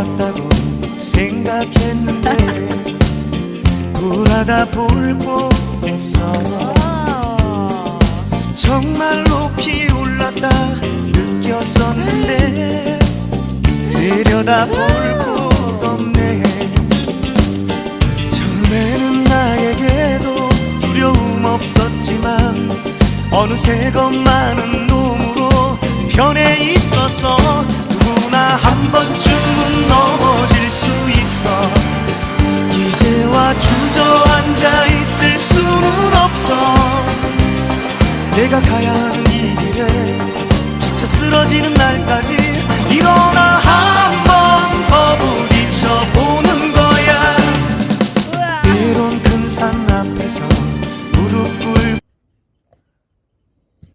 좋았다고 생각했는데 돌아다 볼곳 없어. 정말 높이 올랐다 느꼈었는데 내려다 볼곳 없네. 처음에는 나에게도 두려움 없었지만 어느새 것만은 놈 내가 가야 하는